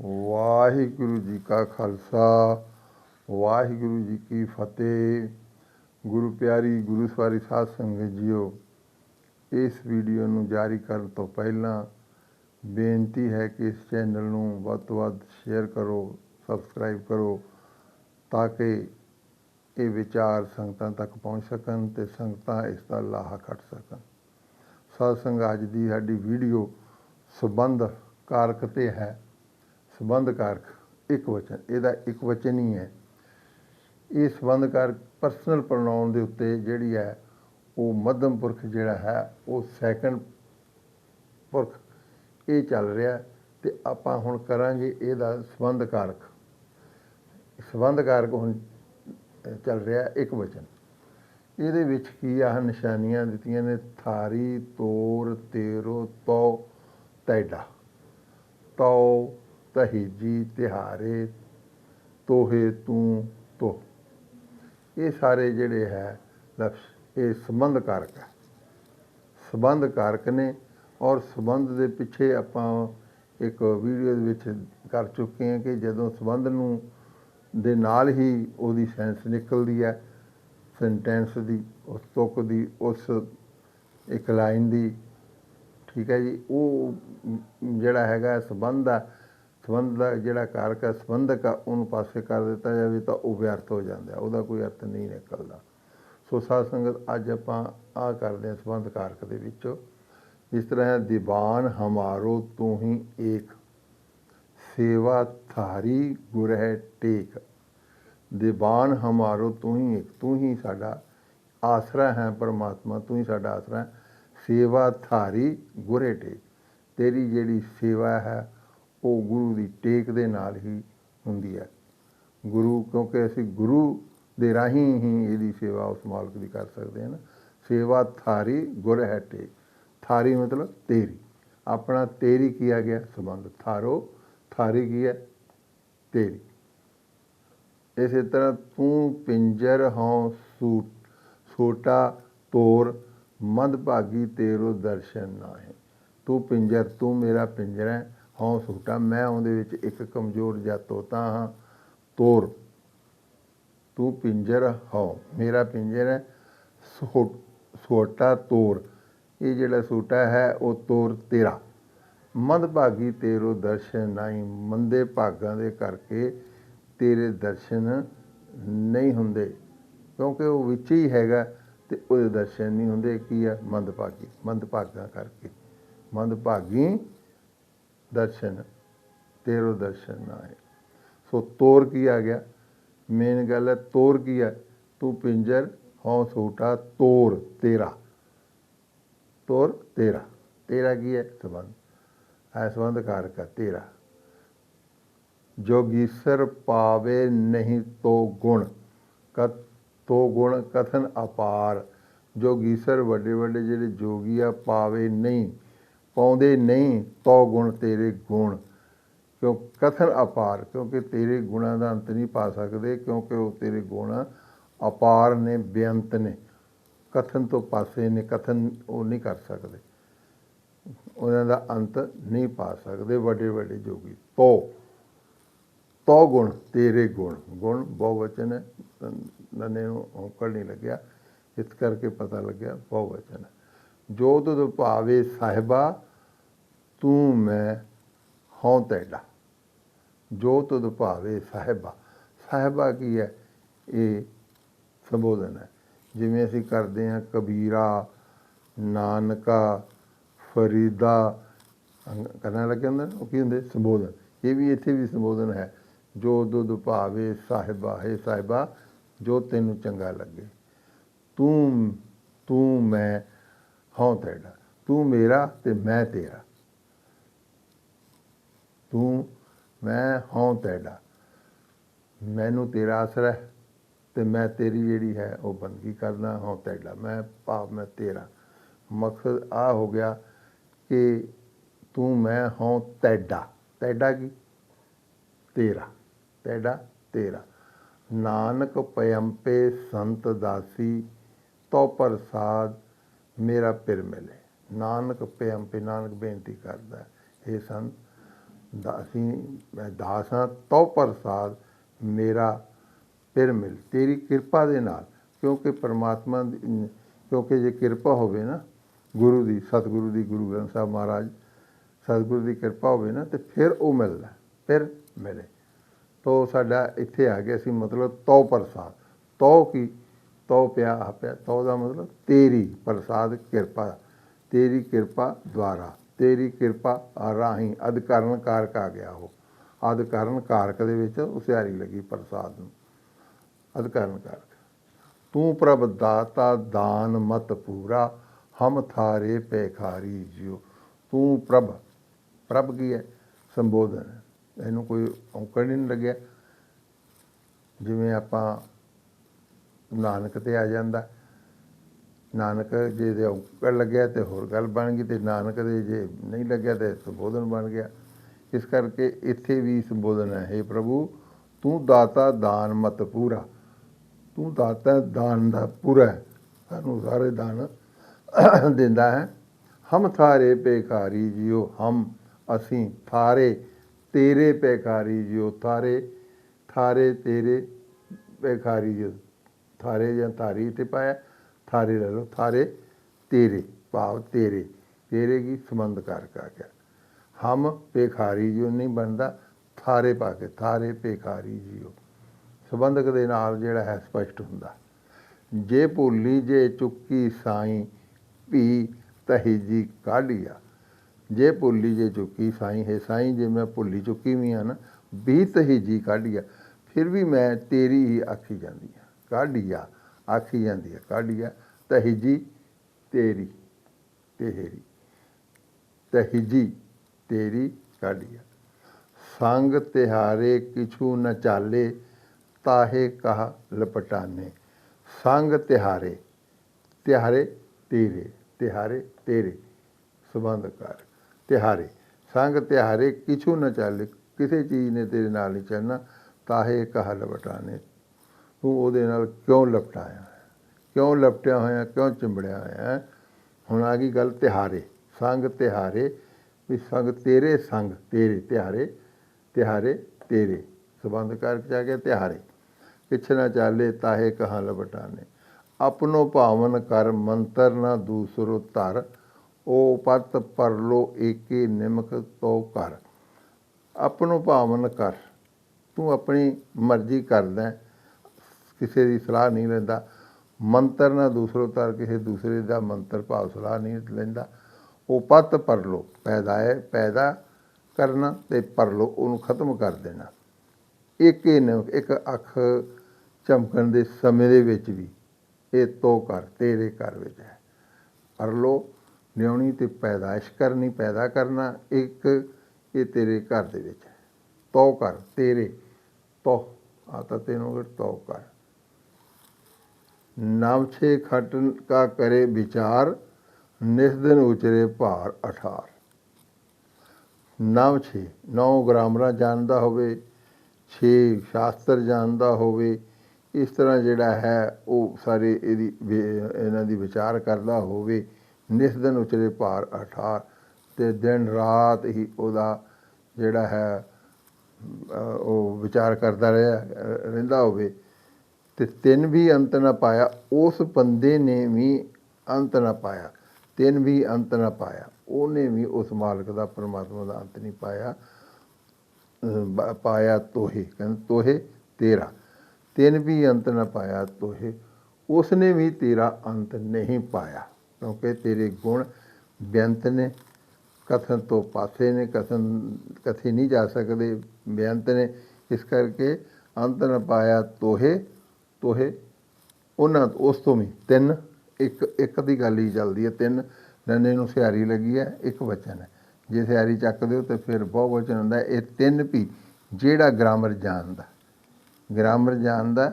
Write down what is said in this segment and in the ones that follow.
ਵਾਹਿਗੁਰੂ ਜੀ ਕਾ ਖਾਲਸਾ, ਵਾਹਿਗੁਰੂ ਜੀ ਕੀ ਫਤਿਹ। ਗੁਰੂ ਪਿਆਰੀ ਗੁਰੂ ਸਵਾਰੀ ਸਾਧ ਸੰਗਤ ਜੀਓ, ਇਸ ਵੀਡੀਓ ਨੂੰ ਜਾਰੀ ਕਰਨ ਤੋਂ ਪਹਿਲਾਂ ਬੇਨਤੀ ਹੈ ਕਿ ਇਸ ਚੈਨਲ ਨੂੰ ਵੱਧ ਤੋਂ ਵੱਧ ਸ਼ੇਅਰ ਕਰੋ, ਸਬਸਕ੍ਰਾਈਬ ਕਰੋ, ਤਾਂ ਕਿ ਇਹ ਵਿਚਾਰ ਸੰਗਤਾਂ ਤੱਕ ਪਹੁੰਚ ਸਕਣ ਤੇ ਸੰਗਤਾਂ ਇਸ ਦਾ ਲਾਹਾ ਕੱਢ ਸਕਣ। ਸਾਧ ਸੰਗਤ, ਅੱਜ ਦੀ ਸਾਡੀ ਵੀਡੀਓ ਸੰਬੰਧ ਕਾਰਕ ਤੇ ਹੈ। ਸੰਬੰਧ ਕਾਰਕ ਇੱਕ ਵਚਨ, ਇਹਦਾ ਇੱਕ ਵਚਨ ਹੀ ਹੈ। ਇਹ ਸੰਬੰਧ ਕਾਰਕ ਪਰਸਨਲ ਪ੍ਰਣਾਉਣ ਦੇ ਉੱਤੇ ਜਿਹੜੀ ਹੈ, ਉਹ ਮੱਧਮ ਪੁਰਖ ਜਿਹੜਾ ਹੈ, ਉਹ ਸੈਕੰਡ ਪੁਰਖ ਇਹ ਚੱਲ ਰਿਹਾ ਤੇ ਆਪਾਂ ਹੁਣ ਕਰਾਂਗੇ ਇਹਦਾ ਸੰਬੰਧ ਕਾਰਕ। ਸੰਬੰਧ ਕਾਰਕ ਹੁਣ ਚੱਲ ਰਿਹਾ ਇੱਕ ਵਚਨ। ਇਹਦੇ ਵਿੱਚ ਕੀ ਆ, ਨਿਸ਼ਾਨੀਆਂ ਦਿੱਤੀਆਂ ਨੇ, ਥਾਰੀ, ਤੋਰ, ਤੇਰੋ, ਤੋ, ਤੈਡਾ। ਤੋ ਤਹੀਜੀ ਤਿਹਾਰੇ, ਤੋਹੇ ਤੂੰ ਤੋ ਇਹ ਸਾਰੇ ਜਿਹੜੇ ਹੈ ਲਫ਼ਜ਼, ਇਹ ਸੰਬੰਧ ਕਾਰਕ ਹੈ। ਸੰਬੰਧ ਕਾਰਕ ਨੇ ਔਰ ਸੰਬੰਧ ਦੇ ਪਿੱਛੇ ਆਪਾਂ ਇੱਕ ਵੀਡੀਓ ਦੇ ਵਿੱਚ ਕਰ ਚੁੱਕੇ ਹਾਂ ਕਿ ਜਦੋਂ ਸੰਬੰਧ ਨੂੰ ਦੇ ਨਾਲ ਹੀ ਉਹਦੀ ਸੈਂਸ ਨਿਕਲਦੀ ਹੈ, ਸੈਂਟੈਂਸ ਦੀ, ਉਸ ਤੁਕ ਦੀ, ਉਸ ਇੱਕ ਲਾਈਨ ਦੀ, ਠੀਕ ਹੈ ਜੀ, ਉਹ ਜਿਹੜਾ ਹੈਗਾ ਸੰਬੰਧ ਆ ਸੰਬੰਧ ਦਾ ਜਿਹੜਾ ਕਾਰਕ ਹੈ ਸੰਬੰਧਕ ਆ ਉਹਨੂੰ ਪਾਸੇ ਕਰ ਦਿੱਤਾ ਜਾਵੇ ਤਾਂ ਉਹ ਵਿਅਰਥ ਹੋ ਜਾਂਦਾ ਉਹਦਾ ਕੋਈ ਅਰਥ ਨਹੀਂ ਨਿਕਲਦਾ। ਸੋ ਸਾਧ ਸੰਗਤ, ਅੱਜ ਆਪਾਂ ਆ ਕਰਦੇ ਹਾਂ ਸੰਬੰਧ ਕਾਰਕ ਦੇ ਵਿੱਚੋਂ। ਇਸ ਤਰ੍ਹਾਂ ਹੈ, ਦੀਵਾਨ ਹਮਾਰੋ ਤੂੰ ਹੀ ਏਕ, ਸੇਵਾ ਥਾਰੀ ਗੁਰ ਟੇਕ। ਦੀਵਾਨ ਹਮਾਰੋ ਤੂੰ ਹੀ ਏਕ, ਤੂੰ ਹੀ ਸਾਡਾ ਆਸਰਾ ਹੈ ਪਰਮਾਤਮਾ, ਤੂੰ ਹੀ ਸਾਡਾ ਆਸਰਾ ਹੈ। ਸੇਵਾ ਥਾਰੀ ਗੁਰੇ ਟੇਕ। ਤੇਰੀ ਜਿਹੜੀ ਸੇਵਾ ਹੈ ਉਹ ਗੁਰੂ ਦੀ ਟੇਕ ਦੇ ਨਾਲ ਹੀ ਹੁੰਦੀ ਹੈ। ਗੁਰੂ, ਕਿਉਂਕਿ ਅਸੀਂ ਗੁਰੂ ਦੇ ਰਾਹੀਂ ਹੀ ਇਹਦੀ ਸੇਵਾ ਉਸ ਮਾਲਕ ਦੀ ਕਰ ਸਕਦੇ ਹਾਂ ਨਾ। ਸੇਵਾ ਥਾਰੀ, ਗੁਰ ਹੈ ਟੇਕ। ਥਾਰੀ ਮਤਲਬ ਤੇਰੀ। ਆਪਣਾ ਤੇਰੀ ਕੀਆ ਗਿਆ? ਸੰਬੰਧ। ਥਾਰੋ, ਥਾਰੀ ਕੀ ਹੈ? ਤੇਰੀ। ਇਸੇ ਤਰ੍ਹਾਂ ਤੂੰ ਪਿੰਜਰ, ਹਉ, ਸੂਟ ਛੋਟਾ ਤੋਰ ਮੰਦ ਭਾਗੀ ਤੇਰੋ ਦਰਸ਼ਨ ਨਾ ਹੈ ਤੂੰ ਪਿੰਜਰ, ਤੂੰ ਮੇਰਾ ਪਿੰਜਰ ਹੈ। ਹਉ ਛੋਟਾ ਮੈਂ ਉਹਦੇ ਵਿੱਚ ਇੱਕ ਕਮਜ਼ੋਰ ਜਾਂ ਤੋਤਾ ਹਾਂ। ਤੋਰ, ਤੂੰ ਪਿੰਜਰ ਹਉ, ਮੇਰਾ ਪਿੰਜਰ ਹੈ। ਛੋ- ਛੋਟਾ ਤੋਰ, ਇਹ ਜਿਹੜਾ ਛੋਟਾ ਹੈ, ਉਹ ਤੋਰ ਤੇਰਾ। ਮੰਦ ਭਾਗੀ ਤੇਰੋ ਦਰਸ਼ਨ ਨਹੀਂ, ਮੰਦੇ ਭਾਗਾਂ ਦੇ ਕਰਕੇ ਤੇਰੇ ਦਰਸ਼ਨ ਨਹੀਂ ਹੁੰਦੇ। ਕਿਉਂਕਿ ਉਹ ਵਿੱਚ ਹੀ ਹੈਗਾ ਤੇ ਉਹਦੇ ਦਰਸ਼ਨ ਨਹੀਂ ਹੁੰਦੇ, ਕੀ ਆ ਮੰਦ ਭਾਗੀ, ਮੰਦ ਭਾਗਾਂ ਕਰਕੇ। ਮੰਦ ਭਾਗੀ ਦਰਸ਼ਨ, ਤੇਰੋ ਦਰਸ਼ਨ ਨਾ ਹੈ ਸੋ ਤੋਰ ਕੀ ਆ ਗਿਆ? ਮੇਨ ਗੱਲ ਹੈ ਤੋਰ ਕੀ ਹੈ? ਤੂੰ ਪਿੰਜਰ, ਹਉ ਛੋਟਾ ਤੋਰ ਤੇਰਾ। ਤੋਰ ਤੇਰਾ। ਤੇਰਾ ਕੀ ਹੈ? ਸੰਬੰਧ। ਹੈ ਸੰਬੰਧ ਕਾਰਕ ਹੈ ਤੇਰਾ। ਜੋਗੀਸਰ ਪਾਵੇ ਨਹੀਂ ਤੋ ਗੁਣ। ਕਤ ਤੋ ਗੁਣ ਕਥਨ ਅਪਾਰ। ਜੋਗੀਸਰ ਵੱਡੇ ਵੱਡੇ ਜਿਹੜੇ ਜੋਗੀ ਆ, ਪਾਵੇ ਨਹੀਂ। ਪਾਉਂਦੇ ਨਹੀਂ ਤੋ ਗੁਣ ਤੇਰੇ ਗੁਣ। ਕਿਉਂ ਕਥਨ ਅਪਾਰ, ਕਿਉਂਕਿ ਤੇਰੇ ਗੁਣਾਂ ਦਾ ਅੰਤ ਨਹੀਂ ਪਾ ਸਕਦੇ, ਕਿਉਂਕਿ ਉਹ ਤੇਰੇ ਗੁਣ ਅਪਾਰ ਨੇ, ਬੇਅੰਤ ਨੇ। ਕਥਨ ਤੋਂ ਪਾਸੇ ਨੇ, ਕਥਨ ਉਹ ਨਹੀਂ ਕਰ ਸਕਦੇ। ਉਹਨਾਂ ਦਾ ਅੰਤ ਨਹੀਂ ਪਾ ਸਕਦੇ ਵੱਡੇ ਵੱਡੇ ਜੋਗੀ। ਤੋ ਤੋ ਗੁਣ ਤੇਰੇ ਗੁਣ। ਗੁਣ ਬਹੁਵਚਨ ਹੈ ਨਨੇ ਨੂੰ ਔਂਕੜ ਨਹੀਂ ਲੱਗਿਆ, ਇਸ ਕਰਕੇ ਪਤਾ ਲੱਗਿਆ ਬਹੁਵਚਨ ਹੈ। ਜੋ ਤੁਧ ਭਾਵੇ ਸਾਹਿਬਾ ਤੂੰ ਮੈਂ ਹਉ ਤੈਡਾ। ਜੋ ਤੁਧ ਭਾਵੇ ਸਾਹਿਬਾ। ਸਾਹਿਬਾ ਕੀ ਹੈ? ਇਹ ਸੰਬੋਧਨ ਹੈ। ਜਿਵੇਂ ਅਸੀਂ ਕਰਦੇ ਹਾਂ ਕਬੀਰਾ ਨਾਨਕਾ ਫਰੀਦਾ ਕਰਨ ਲੱਗੇ ਹੁੰਦੇ ਨੇ, ਉਹ ਕੀ ਹੁੰਦੇ? ਸੰਬੋਧਨ। ਇਹ ਵੀ ਇੱਥੇ ਵੀ ਸੰਬੋਧਨ ਹੈ। ਜੋ ਦੁੱਧ ਭਾਵੇ ਸਾਹਿਬਾ ਹੈ ਸਾਹਿਬਾ ਜੋ ਤੈਨੂੰ ਚੰਗਾ ਲੱਗੇ। ਤੂੰ ਤੂੰ ਮੈਂ ਹਾਂ ਤੇਰਾ ਤੂੰ ਮੇਰਾ ਤੇ ਮੈਂ ਤੇਰਾ। ਤੂੰ, ਮੈਂ ਹਾਂ ਤੇਰਾ ਮੈਨੂੰ ਤੇਰਾ ਆਸਰਾ ਹੈ ਤੇ ਮੈਂ ਤੇਰੀ ਜਿਹੜੀ ਹੈ ਉਹ ਬੰਦਗੀ ਕਰਦਾ ਹਾਂ ਤੇਰਾ ਮੈਂ ਭਾਵ ਮੈਂ ਤੇਰਾ। ਮਕਸਦ ਆ ਹੋ ਗਿਆ ਕਿ ਤੂੰ, ਮੈਂ ਹਾਂ ਤੈਡਾ। ਤੈਡਾ ਕੀ? ਤੇਰਾ। ਤੈਡਾ, ਤੇਰਾ। ਨਾਨਕ ਪਇੰਪੇ ਸੰਤ ਦਾਸੀ ਤੋ ਪ੍ਰਸਾਦ ਮੇਰਾ ਪਿਰ ਮਿਲੇ। ਨਾਨਕ ਪਇੰਪੇ ਨਾਨਕ ਬੇਨਤੀ ਕਰਦਾ ਇਹ ਸੰਤ ਦਾ- ਅਸੀਂ ਮੈਂ ਦਾਸ ਹਾਂ, ਤਉ ਪ੍ਰਸਾਦ ਮੇਰਾ ਫਿਰ ਮਿਲ, ਤੇਰੀ ਕਿਰਪਾ ਦੇ ਨਾਲ। ਕਿਉਂਕਿ ਪਰਮਾਤਮਾ ਦੀ- ਕਿਉਂਕਿ ਜੇ ਕਿਰਪਾ ਹੋਵੇ ਨਾ, ਗੁਰੂ ਦੀ, ਸਤਿਗੁਰੂ ਦੀ, ਗੁਰੂ ਗ੍ਰੰਥ ਸਾਹਿਬ ਮਹਾਰਾਜ, ਸਤਿਗੁਰੂ ਦੀ ਕਿਰਪਾ ਹੋਵੇ ਨਾ, ਤੇ ਫਿਰ ਉਹ ਮਿਲਦਾ, ਫਿਰ ਮਿਲੇ। ਤੋ ਸਾਡਾ ਇੱਥੇ ਆ ਗਿਆ ਸੀ ਮਤਲਬ ਤਉ ਪ੍ਰਸਾਦ। ਤਉ ਕੀ? ਤਉ ਪਿਆ ਆ ਪਿਆ। ਤਉ ਦਾ ਮਤਲਬ ਤੇਰੀ ਪ੍ਰਸਾਦ ਕਿਰਪਾ, ਤੇਰੀ ਕਿਰਪਾ ਦੁਆਰਾ। ਤੇਰੀ ਕਿਰਪਾ ਰਾਹੀਂ ਅਧਿਕਰਨ ਕਾਰਕ ਆ ਗਿਆ ਉਹ। ਅਧਿਕਰਨ ਕਾਰਕ ਦੇ ਵਿੱਚ ਉਸਿਆਰੀ ਲੱਗੀ ਪ੍ਰਸਾਦ ਨੂੰ। ਅਧਿਕਰਨ ਕਾਰਕ, ਤੂੰ ਪ੍ਰਭ ਦਾਤਾ ਦਾਨ ਮਤ ਪੂਰਾ, ਹਮ ਥਾਰੇ ਪੈਖਾਰੀ ਜਿਉ। ਤੂੰ ਪ੍ਰਭ ਪ੍ਰਭ ਕੀ ਹੈ? ਸੰਬੋਧਨ। ਇਹਨੂੰ ਕੋਈ ਔਂਕੜ ਨਹੀਂ ਲੱਗਿਆ। ਜਿਵੇਂ ਆਪਾਂ ਨਾਨਕ ਤੇ ਆ ਜਾਂਦਾ ਨਾਨਕ ਜੇ ਦੇ ਔਂਕੜ ਲੱਗਿਆ ਤੇ ਹੋਰ ਗੱਲ ਬਣ ਗਈ ਤੇ ਨਾਨਕ ਦੇ ਜੇ ਨਹੀਂ ਲੱਗਿਆ ਤੇ ਸੰਬੋਧਨ ਬਣ ਗਿਆ। ਇਸ ਕਰਕੇ ਇੱਥੇ ਵੀ ਸੰਬੋਧਨ ਹੈ हे ਪ੍ਰਭੂ, ਤੂੰ ਦਾਤਾ ਦਾਨ ਮਤ ਪੂਰਾ। ਤੂੰ ਦਾਤਾ ਦਾਨ ਦਾ ਪੂਰਾ ਸਾਨੂੰ ਸਾਰੇ ਦਾਨ ਦਿੰਦਾ ਹੈ। ਹਮ ਥਾਰੇ ਪੇਖਾਰੀ ਜਿਉ, ਹਮ ਅਸੀਂ ਥਾਰੇ, ਤੇਰੇ ਪੇਖਾਰੀ ਜਿਉ, ਥਾਰੇ ਥਾਰੇ ਤੇਰੇ ਪੇਖਾਰੀ ਜਿਉ। ਥਾਰੇ ਜਾਂ ਥਾਰੀ ਤੇ ਪਾਇਆ। ਥਾਰੇ ਲੈ ਲਓ ਥਾਰੇ ਤੇਰੇ ਭਾਵ ਤੇਰੇ ਤੇਰੇ ਕੀ ਸੰਬੰਧ ਕਰ ਕਾ ਗਿਆ ਹਮ ਪੇਖਾਰੀ ਜਿਉ ਨਹੀਂ ਬਣਦਾ ਥਾਰੇ ਪਾ ਕੇ ਥਾਰੇ ਪੇਖਾਰੀ ਜਿਉ ਸੰਬੰਧਕ ਦੇ ਨਾਲ ਜਿਹੜਾ ਹੈ ਸਪਸ਼ਟ ਹੁੰਦਾ ਜੇ ਭੁੱਲੀ ਜੇ ਚੁੱਕੀ ਸਾਈ ਭੀ ਤਹੀ ਜੀ ਕਾਢੀਆ ਜੇ ਭੁੱਲੀ ਜੇ ਚੁੱਕੀ ਸਾਈ ਹੈ ਸਾਈ ਜੇ ਮੈਂ ਭੁੱਲੀ ਚੁੱਕੀ ਵੀ ਆ ਨਾ ਵੀ ਤਹੀ ਜੀ ਕਾਢੀਆ ਫਿਰ ਵੀ ਮੈਂ ਤੇਰੀ ਹੀ ਆਖੀ ਜਾਂਦੀ ਆ ਕਾਢੀਆ ਆਖੀ ਜਾਂਦੀ ਹੈ ਕਾਢੀਆ ਤਹਿਜੀ, ਤੇਰੀ ਤੇਰੀ ਤਹੀ ਤੇਰੀ ਕਾਢੀਆ ਸੰਗ ਤਿਹਾਰੇ ਕਿਛੂ ਨ ਚਾਲੇ, ਤਾਹੇ ਕਹ ਲਪਟਾਨੇ। ਸੰਗ ਤਿਹਾਰੇ ਤਿਹਾਰੇ ਤੇਰੇ ਤਿਹਾਰੇ ਤੇਰੇ ਸੰਬੰਧ ਕਰ ਤਿਹਾਰੇ, ਸੰਗ ਤਿਹਾਰੇ ਕਿਛੂ ਨ ਚਾਲੇ, ਕਿਸੇ ਚੀਜ਼ ਨੇ ਤੇਰੇ ਨਾਲ ਨਹੀਂ ਚੱਲਣਾ, ਤਾਹੇ ਕਹ ਲਪਟਾਨੇ। ਤੂੰ ਉਹਦੇ ਨਾਲ ਕਿਉਂ ਲਪਟਾਇਆ ਹੈ? ਕਿਉਂ ਲਪਟਿਆ ਹੋਇਆ, ਕਿਉਂ ਚਿੰਬੜਿਆ ਹੋਇਆ ਹੁਣ ਆ ਗਈ ਗੱਲ ਤਿਹਾਰੇ, ਸੰਗ ਤਿਹਾਰੇ, ਵੀ ਸੰਗ ਤੇਰੇ ਸੰਗ ਤੇਰੇ, ਤਿਹਾਰੇ ਤਿਹਾਰੇ ਤੇਰੇ। ਸੰਬੰਧ ਕਰਕੇ ਜਾ ਕੇ ਤਿਹਾਰੇ। ਕਿਛ ਨਾ ਚਾਲੇ ਤਾਹੇ ਕਹਾਂ ਲਪਟਾਨੇ। ਆਪਣੋ ਭਾਵਨ ਕਰ ਮੰਤਰ ਨਾ ਦੂਸਰੋ ਧਰ। ਉਹ ਪਤ ਪਰਲੋ ਏਕੇ ਨਿਮਕ ਤੋ ਕਰ ਆਪਣੋ ਭਾਵਨ ਕਰ। ਤੂੰ ਆਪਣੀ ਮਰਜ਼ੀ ਕਰਦਾ ਕਿਸੇ ਦੀ ਸਲਾਹ ਨਹੀਂ ਲੈਂਦਾ। ਮੰਤਰ ਨਾ ਦੂਸਰੋ ਧਰ ਕਿਸੇ ਦੂਸਰੇ ਦਾ ਮੰਤਰ ਭਾਵ ਸਲਾਹ ਨਹੀਂ ਲੈਂਦਾ। ਉਹ ਪਤ ਪਰਲੋ ਪੈਦਾ ਹੈ, ਪੈਦਾ ਕਰਨਾ ਤੇ ਪਰਲੋ ਉਹਨੂੰ ਖਤਮ ਕਰ ਦੇਣਾ। ਇੱਕ ਹੀ ਇੱਕ ਅੱਖ ਚਮਕਣ ਦੇ ਸਮੇਂ ਦੇ ਵਿੱਚ ਵੀ ਇਹ ਤੋ ਕਰ ਤੇਰੇ ਘਰ ਵਿੱਚ ਹੈ। ਪਰ ਪਰਲੋ ਲਿਆਉਣੀ ਤੇ ਪੈਦਾਇਸ਼ ਕਰਨੀ, ਪੈਦਾ ਕਰਨਾ ਇੱਕ ਇਹ ਤੇਰੇ ਘਰ ਦੇ ਵਿੱਚ ਹੈ। ਤੋ ਕਰ ਤੇਰੇ, ਤੋ ਆ ਤਾਂ ਤੈਨੂੰ ਫਿਰ ਤੋ ਕਰ ਨਵ ਛੇ ਖਟ ਕਾ ਕਰੇ ਵਿਚਾਰ ਨਿਸ ਦਿਨ ਉਚਰੇ ਭਾਰ ਅਠਾਰ। ਨਵ ਛੇ ਨੌ ਗ੍ਰਾਮਰਾਂ ਜਾਣਦਾ ਹੋਵੇ, ਛੇ ਸ਼ਾਸਤਰ ਜਾਣਦਾ ਹੋਵੇ, ਇਸ ਤਰ੍ਹਾਂ ਜਿਹੜਾ ਹੈ, ਉਹ ਸਾਰੇ ਇਹਦੀ ਇਹਨਾਂ ਦੀ ਵਿਚਾਰ ਕਰਦਾ ਹੋਵੇ ਨਿਸ ਦਿਨ ਉਚਰੇ ਭਾਰ ਅਠਾਰ, ਤੇ ਦਿਨ ਰਾਤ ਹੀ ਉਹਦਾ ਜਿਹੜਾ ਹੈ ਉਹ ਵਿਚਾਰ ਕਰਦਾ ਰਿਹਾ, ਰਹਿੰਦਾ ਹੋਵੇ। ਤੇ ਤਿੰਨ ਵੀ ਅੰਤ ਨਾ ਪਾਇਆ, ਉਸ ਬੰਦੇ ਨੇ ਵੀ ਅੰਤ ਨਾ ਪਾਇਆ। ਤਿੰਨ ਵੀ ਅੰਤ ਨਾ ਪਾਇਆ। ਉਹਨੇ ਵੀ ਉਸ ਮਾਲਕ ਦਾ, ਪਰਮਾਤਮਾ ਦਾ ਅੰਤ ਨਹੀਂ ਪਾਇਆ। ਪਾਇਆ ਤੋਹੇ, ਕਹਿੰਦੇ ਤੋਹੇ ਤੇਰਾ। ਤਿੰਨ ਵੀ ਅੰਤ ਨਾ ਪਾਇਆ ਤੋਹੇ। ਉਸਨੇ ਵੀ ਤੇਰਾ ਅੰਤ ਨਹੀਂ ਪਾਇਆ, ਕਿਉਂਕਿ ਤੇਰੇ ਗੁਣ ਬੇਅੰਤ ਨੇ। ਕਥਨ ਤੋਂ ਪਾਸੇ ਨੇ, ਕਥਨ, ਕਥੇ ਨਹੀਂ ਜਾ ਸਕਦੇ, ਬੇਅੰਤ ਨੇ। ਇਸ ਕਰਕੇ ਅੰਤ ਨਾ ਪਾਇਆ ਤੋਹੇ ਤੋਹੇ। ਉਹਨਾਂ ਉਸ ਤੋਂ ਵੀ ਤਿੰਨ। ਇੱਕ ਇੱਕ ਦੀ ਗੱਲ ਹੀ ਚੱਲਦੀ ਹੈ, ਤਿੰਨ। ਨੰਨੇ ਨੂੰ ਸਿਆਰੀ ਲੱਗੀ ਹੈ, ਇੱਕ ਵਚਨ ਹੈ। ਜੇ ਸਿਆਰੀ ਚੱਕਦੇ ਹੋ ਤੇ ਫਿਰ ਬਹੁ ਵਚਨ ਹੁੰਦਾ ਇਹ ਤਿੰਨ ਵੀ ਜਿਹੜਾ ਗ੍ਰਾਮਰ ਜਾਣਦਾ। ਗ੍ਰਾਮਰ ਜਾਣਦਾ,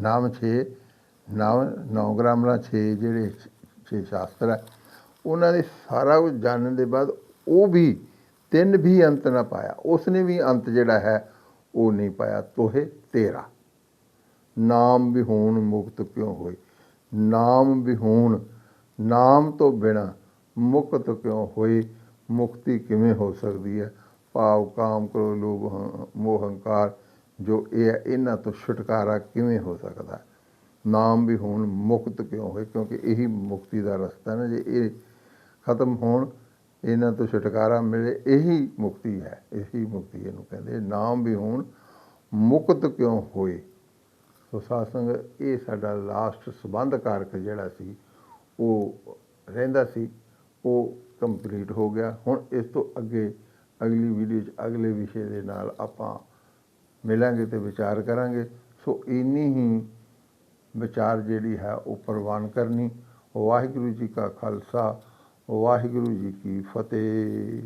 ਨਾਮ 6 ਨਾਮ ਨੌ ਗ੍ਰਾਮਰਾਂ 6 ਜਿਹੜੇ 6 ਸ਼ਾਸਤਰ ਹੈ। ਉਹਨਾਂ ਦੇ ਸਾਰਾ ਕੁਝ ਜਾਣਨ ਦੇ ਬਾਅਦ ਉਹ ਵੀ ਤਿੰਨ ਵੀ ਅੰਤ ਨਾ ਪਾਇਆ। ਉਸਨੇ ਵੀ ਅੰਤ ਜਿਹੜਾ ਹੈ, ਉਹ ਨਹੀਂ ਪਾਇਆ। ਤੋਹੇ ਤੇਰਾ। ਨਾਮ ਵਿਹੂਣ ਮੁਕਤ ਕਿਉਂ ਹੋਏ? ਨਾਮ ਵਿਹੂਣ, ਨਾਮ ਤੋਂ ਬਿਨਾ ਮੁਕਤ ਕਿਉਂ ਹੋਏ? ਮੁਕਤੀ ਕਿਵੇਂ ਹੋ ਸਕਦੀ ਹੈ? ਭਾਵ ਕਾਮ ਕਰੋ ਲੋਭ ਹੰ- ਮੋਹ, ਹੰਕਾਰ, ਜੋ ਇਹ ਹੈ, ਇਹਨਾਂ ਤੋਂ ਛੁਟਕਾਰਾ ਕਿਵੇਂ ਹੋ ਸਕਦਾ? ਨਾਮ ਵੀ ਹੋਣ ਮੁਕਤ ਕਿਉਂ ਹੋਏ? ਕਿਉਂਕਿ ਇਹੀ ਮੁਕਤੀ ਦਾ ਰਸਤਾ ਨਾ, ਜੇ ਇਹ ਖਤਮ ਹੋਣ, ਇਹਨਾਂ ਤੋਂ ਛੁਟਕਾਰਾ ਮਿਲੇ, ਇਹੀ ਮੁਕਤੀ ਹੈ, ਇਹੀ ਮੁਕਤੀ ਇਹਨੂੰ ਕਹਿੰਦੇ ਨਾਮ ਵੀ ਹੋਣ ਮੁਕਤ ਕਿਉਂ ਹੋਏ? ਸੋ ਸਾਧ ਸੰਗਤ ਇਹ ਸਾਡਾ ਲਾਸਟ ਸੰਬੰਧ ਕਾਰਕ ਜਿਹੜਾ ਸੀ, ਉਹ ਰਹਿੰਦਾ ਸੀ, ਉਹ ਕੰਪਲੀਟ ਹੋ ਗਿਆ। ਹੁਣ ਇਸ ਤੋਂ ਅੱਗੇ ਅਗਲੀ ਵੀਡੀਓ 'ਚ ਅਗਲੇ ਵਿਸ਼ੇ ਦੇ ਨਾਲ ਆਪਾਂ ਮਿਲਾਂਗੇ ਤੇ ਵਿਚਾਰ ਕਰਾਂਗੇ। ਸੋ ਇੰਨੀ ਹੀ ਵਿਚਾਰ ਜਿਹੜੀ ਹੈ, ਉਹ ਪ੍ਰਵਾਨ ਕਰਨੀ। ਵਾਹਿਗੁਰੂ ਜੀ ਕਾ ਖਾਲਸਾ, ਵਾਹਿਗੁਰੂ ਜੀ ਕੀ ਫਤਿਹ।